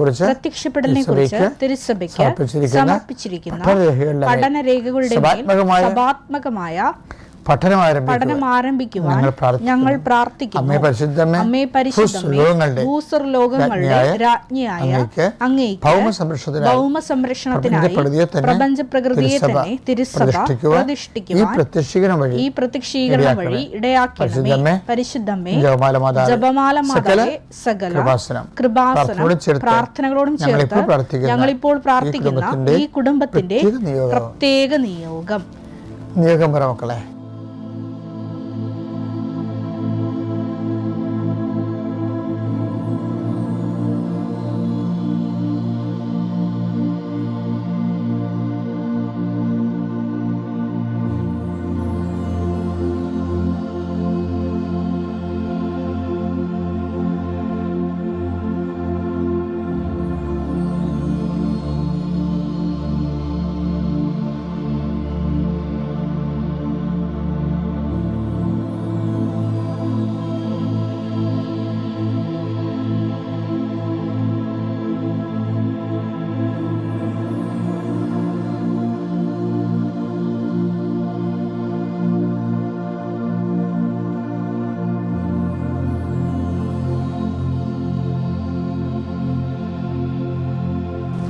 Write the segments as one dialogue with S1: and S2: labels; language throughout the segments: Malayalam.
S1: കുറിച്ച്
S2: പ്രത്യക്ഷപ്പെടലിനെ കുറിച്ച് തിരുസഭയ്ക്ക്
S1: സമർപ്പിച്ചിരിക്കുന്ന പഠനരേഖകളുടെ സഭാത്മകമായ പഠനം
S2: ആരംഭിക്കുവാൻ
S1: ഞങ്ങൾ പ്രാർത്ഥിക്കുന്നു. അമ്മേ
S2: അമ്മേ പരിശുദ്ധമേ
S1: രാജ്ഞിയായ അങ്ങേക്ക് ഭൗമ സംരക്ഷണത്തിനായി
S2: ഭൗമ സംരക്ഷണത്തിനായി
S1: പ്രപഞ്ചപ്രകൃതിയെ തന്നെ
S2: പ്രപഞ്ച പ്രകൃതിയെ തന്നെ തിരുസഭ
S1: പ്രതിഷ്ഠിക്കുവാൻ ഈ പ്രത്യക്ഷീകരണം വഴി
S2: ഈ പ്രത്യക്ഷീകരണം വഴി ഇടയാക്കണമേ. പരിശുദ്ധമേ
S1: ജപമാല
S2: ജപമാല മാതാവേ സകല
S1: കൃപാസനം.
S2: കൃപാസനം
S1: പ്രാർത്ഥനയോടും ചേർത്ത്
S2: പ്രാർത്ഥനകളോടും ചേർത്ത് ഞങ്ങളിപ്പോൾ പ്രാർത്ഥിക്കുന്ന ഈ കുടുംബത്തിന്റെ
S1: പ്രത്യേക നിയോഗം.
S2: നിയോഗം
S1: പറ മക്കളെ.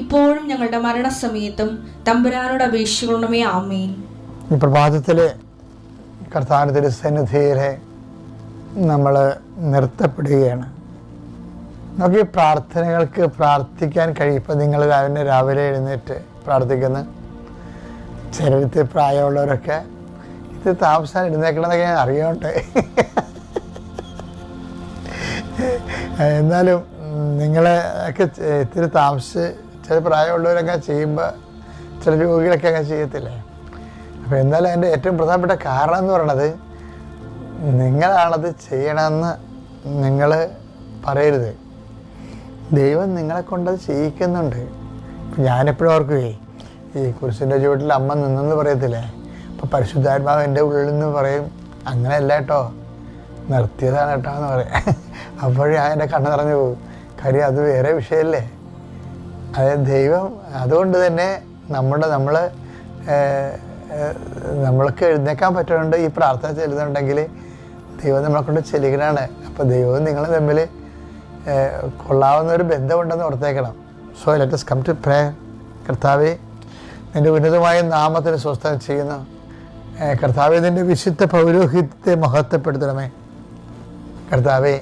S3: ഇപ്പോഴും ഞങ്ങളുടെ മരണസമയത്തും തമ്പുരാനോട് അപേക്ഷിക്കണമേ ആമേൻ.
S1: ഈ പ്രഭാതത്തിലെ കർത്താവിന്റെ സന്നിധിയിലെ നമ്മൾ നിർത്തപ്പെടുകയാണ്. നമുക്ക് പ്രാർത്ഥനകൾക്ക് പ്രാർത്ഥിക്കാൻ കഴിയും നിങ്ങൾ രാവിലെ രാവിലെ എഴുന്നേറ്റ് പ്രാർത്ഥിക്കുന്നു. ചിലവിത്ത് പ്രായമുള്ളവരൊക്കെ ഇത് താമസം എഴുന്നേക്കണമെന്നൊക്കെ ഞാൻ അറിയുന്നുണ്ട് എന്നാലും നിങ്ങളെ ഒക്കെ ഇത്തിരി താമസിച്ച് ചില പ്രായമുള്ളവരൊക്കെ ചെയ്യുമ്പോൾ ചില രോഗികളൊക്കെ അങ്ങനെ ചെയ്യത്തില്ലേ? അപ്പോൾ എന്നാലും അതിന്റെ ഏറ്റവും പ്രധാനപ്പെട്ട കാരണം എന്ന് പറയണത് നിങ്ങളാണത് ചെയ്യണമെന്ന് നിങ്ങൾ പറയരുത്. ദൈവം നിങ്ങളെ കൊണ്ടത് ചെയ്യിക്കുന്നുണ്ട്. ഞാനെപ്പോഴും ഓർക്കുകയേ ഈ കുരിശിന്റെ ചുവട്ടിൽ അമ്മ നിന്നെന്ന് പറയത്തില്ലേ? അപ്പം പരിശുദ്ധാത്മാവ് എന്റെ ഉള്ളിൽ നിന്ന് പറയും അങ്ങനെയല്ല കേട്ടോ നിർത്തിയതാണ് കേട്ടോ എന്ന് പറയാം. അപ്പോഴും ഞാൻ എന്റെ കണ്ണ് നിറഞ്ഞു പോകും. കാര്യം അത് വേറെ വിഷയമല്ലേ? അതായത് ദൈവം അതുകൊണ്ട് തന്നെ നമ്മുടെ നമ്മൾ നമ്മൾക്ക് എഴുന്നേക്കാൻ പറ്റുന്നുണ്ട്. ഈ പ്രാർത്ഥന ചെല്ലുന്നുണ്ടെങ്കിൽ ദൈവം നമ്മളെ കൊണ്ട് ചെല്ലുകയാണ്. അപ്പോൾ ദൈവവും നിങ്ങൾ തമ്മിൽ കൊള്ളാവുന്ന ഒരു ബന്ധമുണ്ടെന്ന് ഓർത്തേക്കണം. So let's come to pray കർത്താവെ നിന്റെ ഉന്നതമായ നാമത്തിന് സ്വസ്ഥത ചെയ്യുന്നു. കർത്താവെ നിന്റെ വിശുദ്ധ പൗരോഹിത്യത്തെ മഹത്വപ്പെടുത്തണമേ. കർത്താവെ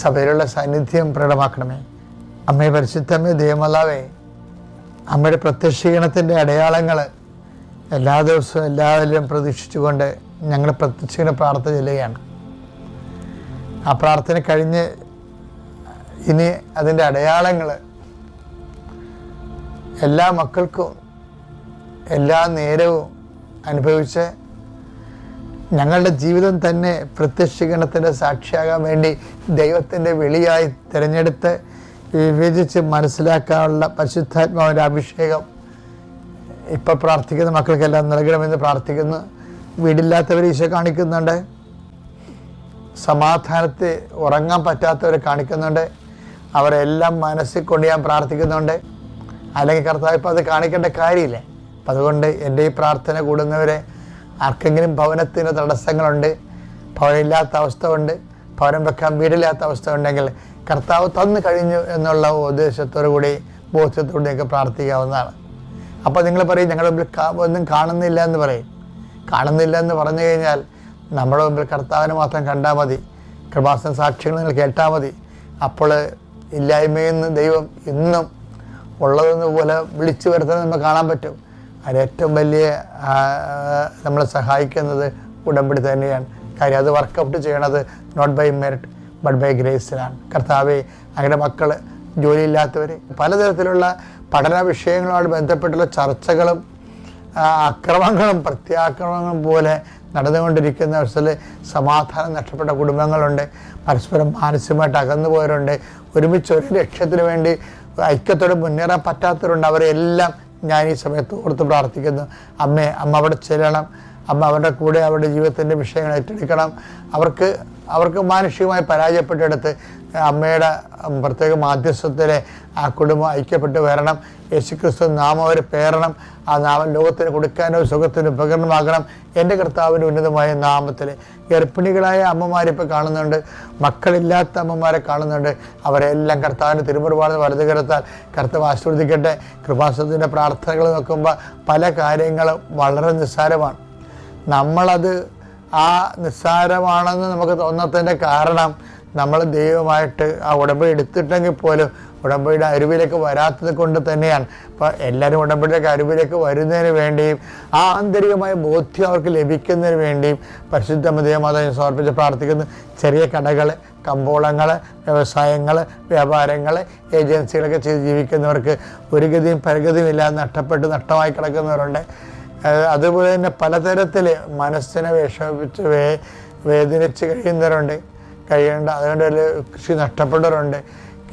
S1: സഭയിലുള്ള സാന്നിധ്യം പ്രകടമാക്കണമേ. അമ്മയെ പരിശുദ്ധമ്മേ ദൈവമല്ലാവേ അമ്മയുടെ പ്രത്യക്ഷീകരണത്തിന്റെ അടയാളങ്ങൾ എല്ലാ ദിവസവും എല്ലാവരിലും പ്രതീക്ഷിച്ചുകൊണ്ട് ഞങ്ങൾ പ്രത്യക്ഷീകരണ പ്രാർത്ഥന ചെല്ലുകയാണ്. ആ പ്രാർത്ഥന കഴിഞ്ഞ് ഇനി അതിന്റെ അടയാളങ്ങൾ എല്ലാ മക്കൾക്കും എല്ലാ നേരവും അനുഭവിച്ച് ഞങ്ങളുടെ ജീവിതം തന്നെ പ്രത്യക്ഷീകരണത്തിന്റെ സാക്ഷിയാകാൻ വേണ്ടി ദൈവത്തിന്റെ വെളിയായി തിരഞ്ഞെടുത്ത് വിവേചിച്ച് മനസ്സിലാക്കാനുള്ള പരിശുദ്ധാത്മാവിന്റെ അഭിഷേകം ഇപ്പോൾ പ്രാർത്ഥിക്കുന്ന മക്കൾക്കെല്ലാം നൽകണമെന്ന് പ്രാർത്ഥിക്കുന്നു. വീടില്ലാത്തവർ ഈശോ കാണിക്കുന്നുണ്ട്. സമാധാനത്തെ ഉറങ്ങാൻ പറ്റാത്തവരെ കാണിക്കുന്നുണ്ട്. അവരെല്ലാം മനസ്സിൽ കൊണ്ട് ഞാൻ പ്രാർത്ഥിക്കുന്നുണ്ട്. അല്ലെങ്കിൽ കർത്താവ് ഇപ്പം അത് കാണിക്കേണ്ട കാര്യമില്ല. അപ്പം അതുകൊണ്ട് എന്റെ ഈ പ്രാർത്ഥന കൂടുന്നവരെ ആർക്കെങ്കിലും ഭവനത്തിന്റെ തടസ്സങ്ങളുണ്ട് ഭവനമില്ലാത്ത അവസ്ഥ ഉണ്ട് ഭവനം വെക്കാൻ വീടില്ലാത്ത അവസ്ഥ ഉണ്ടെങ്കിൽ കർത്താവ് തന്നു കഴിഞ്ഞു എന്നുള്ള ഉദ്ദേശത്തോടു കൂടി ബോധ്യത്തോടെയൊക്കെ പ്രാർത്ഥിക്കാവുന്നതാണ്. അപ്പോൾ നിങ്ങൾ പറയും ഞങ്ങളുടെ മുമ്പിൽ ഒന്നും കാണുന്നില്ല എന്ന് പറയും. കാണുന്നില്ല എന്ന് പറഞ്ഞു കഴിഞ്ഞാൽ നമ്മുടെ മുമ്പിൽ കർത്താവിനെ മാത്രം കണ്ടാൽ മതി. കൃപാസന സാക്ഷ്യങ്ങൾ നിങ്ങൾ കേട്ടാൽ മതി. അപ്പോൾ ഇല്ലായ്മയിൽ നിന്ന് ദൈവം ഇന്നും ഉള്ളതെന്ന് പോലെ വിളിച്ചു വരുത്തുന്നത് നമുക്ക് കാണാൻ പറ്റും. അതിന് ഏറ്റവും വലിയ നമ്മളെ സഹായിക്കുന്നത് ഉടമ്പടി തന്നെയാണ്. കാര്യം അത് വർക്കൗട്ട് ചെയ്യണത് not by merit but by ഗ്രേസിലാണ് കർത്താവെ അങ്ങനെ മക്കൾ ജോലിയില്ലാത്തവർ പലതരത്തിലുള്ള പഠന വിഷയങ്ങളുമായി ബന്ധപ്പെട്ടുള്ള ചർച്ചകളും അക്രമങ്ങളും പ്രത്യാക്രമങ്ങളും പോലെ നടന്നുകൊണ്ടിരിക്കുന്ന അവസ്ഥയിൽ സമാധാനം നഷ്ടപ്പെട്ട കുടുംബങ്ങളുണ്ട്. പരസ്പരം മാനസികമായിട്ട് അകന്നു പോയവരുണ്ട്. ഒരുമിച്ച് ഒരു ലക്ഷ്യത്തിന് വേണ്ടി ഐക്യത്തോടെ മുന്നേറാൻ പറ്റാത്തവരുണ്ട്. അവരെല്ലാം ഞാൻ ഈ സമയത്ത് ഓർത്ത് പ്രാർത്ഥിക്കുന്നു. അമ്മേ അമ്മ അവിടെ ചെല്ലണം. അമ്മ അവരുടെ കൂടെ അവരുടെ ജീവിതത്തിന്റെ വിഷയങ്ങൾ ഏറ്റെടുക്കണം. അവർക്ക് അവർക്ക് മാനുഷികമായി പരാജയപ്പെട്ടെടുത്ത് അമ്മയുടെ പ്രത്യേക മാധ്യസ്ഥത്തിലെ ആ കുടുംബം ഐക്യപ്പെട്ട് വരണം. യേശുക്രിസ്തു നാമം അവർ പേരണം ആ നാമം ലോകത്തിന് കൊടുക്കാനോ സുഖത്തിന് ഉപകരണമാകണം. എന്റെ കർത്താവിന്റെ ഉന്നതമായ നാമത്തിൽ ഗർഭിണികളായ അമ്മമാരിപ്പോൾ കാണുന്നുണ്ട്. മക്കളില്ലാത്ത അമ്മമാരെ കാണുന്നുണ്ട്. അവരെല്ലാം കർത്താവിന്റെ തിരുമുറുപാട് വലതു കരുത്താൽ കർത്താവ് ആശീർവദിക്കട്ടെ. കൃപാസത്തിന്റെ പ്രാർത്ഥനകൾ നോക്കുമ്പോൾ പല കാര്യങ്ങളും വളരെ നിസ്സാരമാണ്. നമ്മളത് ആ നിസ്സാരമാണെന്ന് നമുക്ക് തോന്നത്തതിന്റെ കാരണം നമ്മൾ ദൈവമായിട്ട് ആ ഉടമ്പടി എടുത്തിട്ടെങ്കിൽ പോലും ഉടമ്പടിയുടെ അരുവിലേക്ക് വരാത്തത് കൊണ്ട് തന്നെയാണ്. അപ്പോൾ എല്ലാവരും ഉടമ്പടിയുടെ അരുവിലേക്ക് വരുന്നതിന് വേണ്ടിയും ആ ആന്തരികമായ ബോധ്യം അവർക്ക് ലഭിക്കുന്നതിന് വേണ്ടിയും പരിശുദ്ധ ദൈവമാതാവിനെ സമർപ്പിച്ച് പ്രാർത്ഥിക്കുന്നു. ചെറിയ കടകൾ കമ്പോളങ്ങൾ വ്യവസായങ്ങൾ വ്യാപാരങ്ങൾ ഏജൻസികളൊക്കെ ചെയ്ത് ജീവിക്കുന്നവർക്ക് ഒരു ഗതിയും പരഗതിയും ഇല്ലാതെ നഷ്ടപ്പെട്ട് നഷ്ടമായി കിടക്കുന്നവരുണ്ട്. അതുപോലെ തന്നെ പലതരത്തിൽ മനസ്സിനെ വിഷമിപ്പിച്ച് വേ വേദനിച്ച് കഴിയുന്നവരുണ്ട്. കഴിയേണ്ട അതുകൊണ്ട് കൃഷി നഷ്ടപ്പെട്ടവരുണ്ട്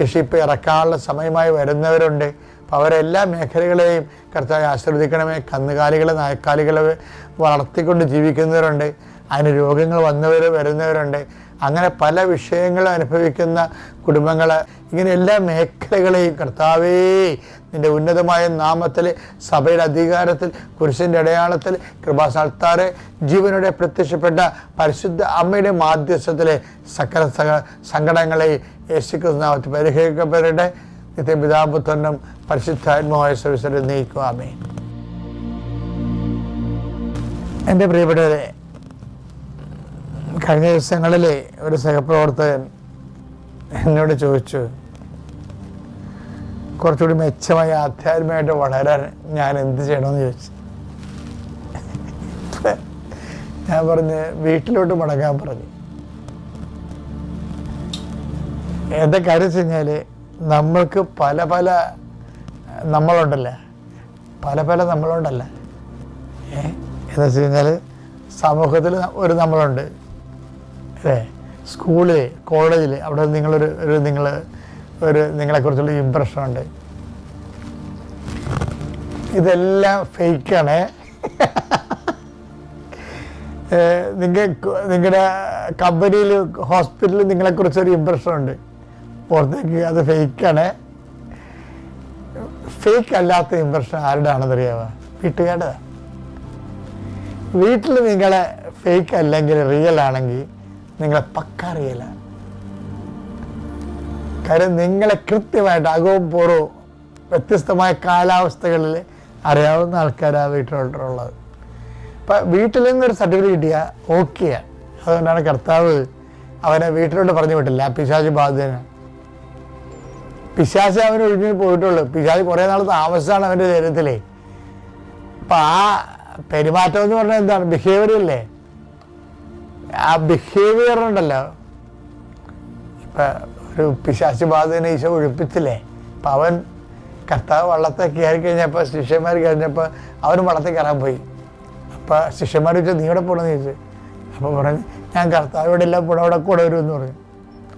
S1: കൃഷി ഇപ്പോൾ ഇറക്കാനുള്ള സമയമായി വരുന്നവരുണ്ട്. അപ്പോൾ അവരെല്ലാ മേഖലകളെയും കർത്താവ് ആശ്രവദിക്കണമേ കന്നുകാലികളെ നായക്കാലികളെ വളർത്തിക്കൊണ്ട് ജീവിക്കുന്നവരുണ്ട്. അതിന് രോഗങ്ങൾ വന്നവർ വരുന്നവരുണ്ട്. അങ്ങനെ പല വിഷയങ്ങളും അനുഭവിക്കുന്ന കുടുംബങ്ങൾ ഇങ്ങനെ എല്ലാ മേഖലകളെയും കർത്താവേ നിന്റെ ഉന്നതമായ നാമത്തിൽ സഭയുടെ അധികാരത്തിൽ കുരിശിന്റെ അടയാളത്തിൽ കൃപാസാൽത്താറെ ജീവനോടെ പ്രത്യക്ഷപ്പെട്ട പരിശുദ്ധ അമ്മയുടെ മാധ്യസ്ഥത്തിലെ സകല സക സങ്കടങ്ങളെ യേശുക്രിസ്തുനാമത്തിൽ പരിഹരിക്കപ്പെടട്ടെ. നിത്യപിതാപുത്രനും പരിശുദ്ധാത്മാവായ സർവീസിൽ നീക്കുവാമേ എന്റെ പ്രിയപ്പെട്ടവരെ കഴിഞ്ഞ ദിവസങ്ങളിൽ ഒരു സഹപ്രവർത്തകൻ എന്നോട് ചോദിച്ചു കുറച്ചുകൂടി മെച്ചമായി ആധ്യാത്മികമായിട്ട് വളരാൻ ഞാൻ എന്ത് ചെയ്യണമെന്ന് ചോദിച്ചു. ഞാൻ പറഞ്ഞ് വീട്ടിലോട്ട് മടങ്ങാൻ പറഞ്ഞു. എന്താ കാര്യം വെച്ച് കഴിഞ്ഞാൽ നമ്മൾക്ക് പല പല നമ്മളുണ്ടല്ല? പല പല നമ്മളുണ്ടല്ല? ഏ? എന്ന് വെച്ച് കഴിഞ്ഞാൽ സമൂഹത്തിൽ ഒരു നമ്മളുണ്ട്. സ്കൂളിൽ കോളേജിൽ അവിടെ നിങ്ങളൊരു ഒരു നിങ്ങൾ ഒരു നിങ്ങളെക്കുറിച്ചുള്ള ഇമ്പ്രഷൻ ഉണ്ട്. ഇതെല്ലാം ഫേക്കാണ് നിങ്ങൾ നിങ്ങളുടെ കമ്പനിയിൽ ഹോസ്പിറ്റലിൽ നിങ്ങളെക്കുറിച്ചൊരു ഇമ്പ്രഷൻ ഉണ്ട്. പുറത്തേക്ക് അത് ഫേക്കാണ് ഫേക്ക് അല്ലാത്ത ഇമ്പ്രഷൻ ആരുടെ ആണെന്നറിയാമോ വീട്ടുകാരുടെ. വീട്ടിൽ നിങ്ങളെ ഫേക്ക് അല്ലെങ്കിൽ റിയൽ ആണെങ്കിൽ നിങ്ങളെ പക്ക അറിയില്ല കാര്യം നിങ്ങളെ കൃത്യമായിട്ട് അകവും പുറവും വ്യത്യസ്തമായ കാലാവസ്ഥകളിൽ അറിയാവുന്ന ആൾക്കാരാണ് വീട്ടിലോട്ടുള്ളത് ഇപ്പം വീട്ടിൽ നിന്നൊരു സർട്ടിഫിക്കറ്റ് കിട്ടിയാൽ ഓക്കെയാണ് അതുകൊണ്ടാണ് കർത്താവ് അവനെ വീട്ടിലോട്ട് പറഞ്ഞു വിട്ടില്ല. പിശാജ് ബാധ്യതന പിശാച് അവന് ഒഴിഞ്ഞു പോയിട്ടുള്ളൂ. പിശാച് കുറേ നാൾ താമസമാണ് അവന്റെ ശരീരത്തിലേ അപ്പം ആ പെരുമാറ്റം എന്ന് പറഞ്ഞാൽ എന്താണ്? ബിഹേവിയർ അല്ലേ ആ ബിഹേവിയർ ഉണ്ടല്ലോ. ഇപ്പം ഒരു പിശാച് ബാധനെ ഈശോ ഒഴിപ്പിച്ചില്ലേ? അപ്പം അവൻ കർത്താവ് വള്ളത്തെ കയറി കഴിഞ്ഞപ്പോൾ ശിഷ്യന്മാർ കഴിഞ്ഞപ്പോൾ അവനും വള്ളത്തിൽ കയറാൻ പോയി. അപ്പോൾ ശിഷ്യന്മാർ ചോദിച്ചു നീ ഇവിടെ പോകണമെന്ന് ചോദിച്ചു. അപ്പോൾ പറഞ്ഞു ഞാൻ കർത്താവ് ഇവിടെ എല്ലാം കൂടെ അവിടെ കൂടെ വരുമെന്ന് പറഞ്ഞു.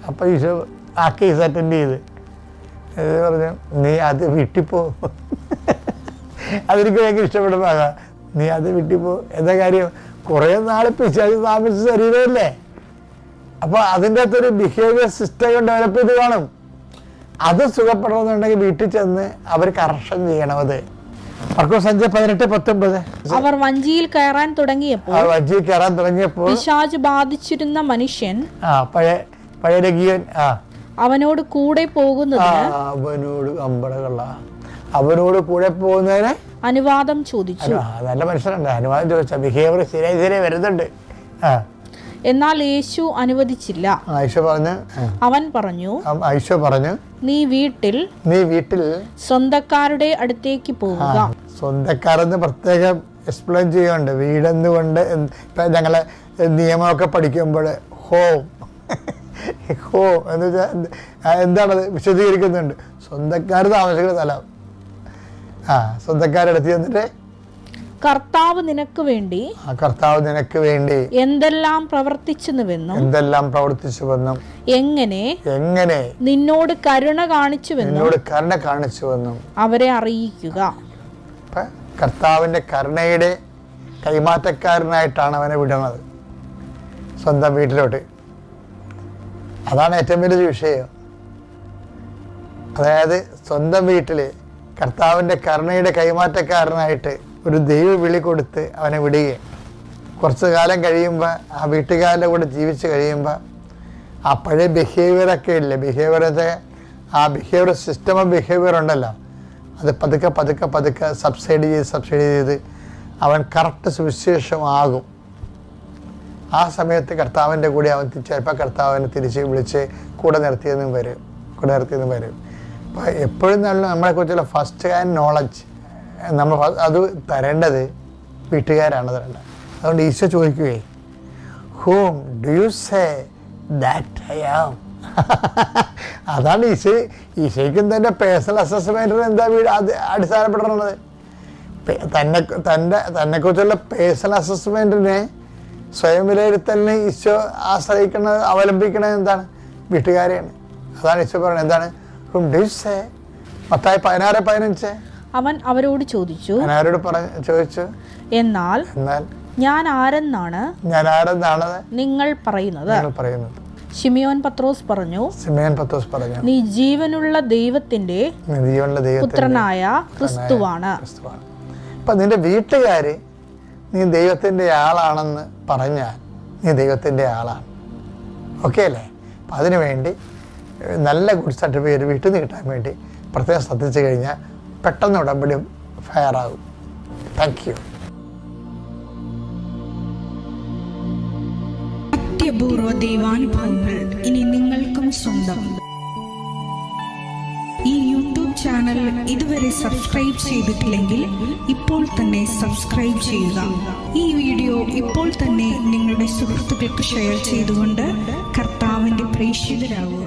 S1: അപ്പോൾ ഈശോ ആ കേസ് അറ്റൻഡ് ചെയ്ത്. പറഞ്ഞു നീ അത് വീട്ടിൽ പോ. അതെനിക്ക് ഭയങ്കര ഇഷ്ടപ്പെട്ട നീ അത് വീട്ടിൽ പോ. എന്താ കാര്യം? കുറേ നാൾ പിശാചി താമസിച്ച ശരീരമല്ലേ? അപ്പോൾ അതിന്റെ അകത്തൊരു ബിഹേവിയർ സിസ്റ്റം ഡെവലപ്പ് ചെയ്ത് കാണും. അത് സുഖപ്പെടണമെന്നുണ്ടെങ്കിൽ വീട്ടിൽ ചെന്ന് അവർ കറക്ഷൻ ചെയ്യണം അത്. പതിനെട്ട് പത്തൊമ്പത്.
S2: അവർ വഞ്ചിയിൽ കയറാൻ തുടങ്ങിയപ്പോൾ
S1: ആ വഞ്ചി കയറാൻ തുടങ്ങിയപ്പോൾ
S2: പിശാജ് ബാധിച്ചിരുന്ന മനുഷ്യൻ
S1: ആ പഴയ പഴയ രഗീയൻ ആ.
S2: അവനോട് കൂടെ പോകുന്നത്
S1: അവനോട് അമ്പടകള അവനോട് കൂടെ പോകുന്നതിന്
S2: അനുവാദം ചോദിച്ചു.
S1: നല്ല മനസ്സിലുണ്ട് അനുവാദം ചോദിച്ച ബിഹേവിയർ ശരിയായി ശരിയായി വരുന്നുണ്ട്.
S2: എന്നാൽ യേശു അനുവദിച്ചില്ല.
S1: പറഞ്ഞു
S2: അവൻ പറഞ്ഞു
S1: പറഞ്ഞു
S2: നീ വീട്ടിൽ
S1: നീ വീട്ടിൽ
S2: സ്വന്തക്കാരുടെ അടുത്തേക്ക് പോവുക.
S1: സ്വന്തക്കാരെന്ന് പ്രത്യേകം എക്സ്പ്ലെയിൻ ചെയ്യുന്നുണ്ട്. വീടെന്ന് കൊണ്ട് ഇപ്പം ഞങ്ങളെ നിയമമൊക്കെ പഠിക്കുമ്പോൾ ഹോം ഹോ എന്ന് വെച്ചാൽ എന്താണത് വിശദീകരിക്കുന്നുണ്ട്. സ്വന്തക്കാർ താമസിക്കുന്ന സ്ഥലം. ആ സ്വന്തക്കാരെടുത്ത് ചെന്നിട്ട്
S2: കർത്താവ് നിനക്ക് വേണ്ടി
S1: ആ കർത്താവ് നിനക്ക് വേണ്ടി
S2: എന്തെല്ലാം പ്രവർത്തിച്ചുവെന്നും
S1: എന്തെല്ലാം പ്രവർത്തിച്ചുവെന്നും
S2: എങ്ങനെ
S1: എങ്ങനെ
S2: നിന്നോട് കരുണ കാണിച്ചുവെന്നും
S1: നിന്നോട് കരുണ കാണിച്ചുവെന്നും
S2: അവരെ അറിയിക്കുക.
S1: കർത്താവിന്റെ കരുണയുടെ കൈമാറ്റക്കാരനായിട്ടാണ് അവനെ വിടുന്നത്. സ്വന്തം വീട്ടിലോട്ട്. അതാണ് ഏറ്റവും വലിയ വിഷയം. അതായത് സ്വന്തം വീട്ടിൽ കർത്താവിന്റെ കരുണയുടെ കൈമാറ്റക്കാരനായിട്ട് ഒരു ദൈവ വിളി കൊടുത്ത് അവനെ വിടുകയും കുറച്ചു കാലം കഴിയുമ്പോൾ ആ വീട്ടുകാരുടെ കൂടെ ജീവിച്ച് കഴിയുമ്പോൾ ആ പഴയ ബിഹേവിയറൊക്കെ ഇല്ലേ? ബിഹേവിയറത്തെ ആ ബിഹേവിയർ സിസ്റ്റം ഓഫ് ബിഹേവിയർ ഉണ്ടല്ലോ. അത് പതുക്കെ പതുക്കെ പതുക്കെ സബ്സൈഡ് ചെയ്ത് സബ്സൈഡ് ചെയ്ത് അവൻ കറക്റ്റ് സുവിശേഷമാകും ആ സമയത്ത് കർത്താവിന്റെ കൂടെ അവൻ തിരിച്ചപ്പോൾ കർത്താവിനെ തിരിച്ച് വിളിച്ച് കൂടെ നിർത്തിയെന്നും വരും. കൂടെ നിർത്തിയെന്നും വരും. എപ്പോഴും നല്ല നമ്മളെക്കുറിച്ചുള്ള ഫസ്റ്റ് ഹാൻഡ് നോളജ് നമ്മൾ അത് തരേണ്ടത് വീട്ടുകാരാണ് തരേണ്ടത്. അതുകൊണ്ട് Isho ചോദിക്കുകയെ whom do you say that I am അതാണ് ഈശോ ഈശോയ്ക്കും തന്റെ പേഴ്സണൽ അസസ്മെന്റിന് എന്താ വീട് അത് അടിസ്ഥാനപ്പെട്ടിട്ടുള്ളത് തന്നെ തന്റെ തന്നെക്കുറിച്ചുള്ള പേഴ്സണൽ അസസ്മെന്റിനെ സ്വയം വിലയിരുത്തലിന് ഈശോ ആശ്രയിക്കുന്നത് അവലംബിക്കുന്നത് എന്താണ്? വീട്ടുകാരെയാണ്. അതാണ് ഈശോ പറയുന്നത് എന്താണ്? മത്തായി പതിനാറ് പതിനഞ്ച്?
S2: അവൻ അവരോട് ചോദിച്ചു
S1: ചോദിച്ചു.
S2: എന്നാൽ
S1: എന്നാൽ
S2: ഞാൻ ആരെന്നാണ്
S1: ഞാൻ ആരെന്നാണ്?
S2: നിങ്ങൾ പറയുന്നത്?
S1: നിങ്ങൾ പറയുന്നത്.
S2: ഷിമിയോൻ പത്രോസ് പറഞ്ഞു
S1: പത്തോസ് പറഞ്ഞു.
S2: നീ ജീവനുള്ള ദൈവത്തിന്റെ
S1: ജീവനുള്ള
S2: പുത്രനായ ക്രിസ്തുവാണ്.
S1: അപ്പൊ നിന്റെ വീട്ടുകാര് നീ ദൈവത്തിന്റെ ആളാണെന്ന് പറഞ്ഞാൽ നീ ദൈവത്തിന്റെ ആളാണ്. ഓക്കെ അല്ലേ? അപ്പം അതിനു വേണ്ടി ഏഹ്, നല്ല ഗുഡ് സർട്ടിഫിക്കറ്റ് വീട്ടിൽ നിന്ന് കിട്ടാൻ വേണ്ടി പ്രത്യേകം ശ്രദ്ധിച്ചു കഴിഞ്ഞാൽ പെട്ടെന്ന് ഉടമ്പടി ഫയർ ആകും താങ്ക് യു
S4: അത്യപൂർവ ദൈവാനുഭവങ്ങൾ ഇനി നിങ്ങൾക്കും സ്വന്തം. ഈ യൂട്യൂബ് ചാനൽ ഇതുവരെ സബ്സ്ക്രൈബ് ചെയ്തിട്ടില്ലെങ്കിൽ ഇപ്പോൾ തന്നെ സബ്സ്ക്രൈബ് ചെയ്യുക. ഈ വീഡിയോ ഇപ്പോൾ തന്നെ നിങ്ങളുടെ സുഹൃത്തുക്കൾക്ക് ഷെയർ ചെയ്തുകൊണ്ട് കർത്താവിന്റെ പ്രേക്ഷിതരാകുക.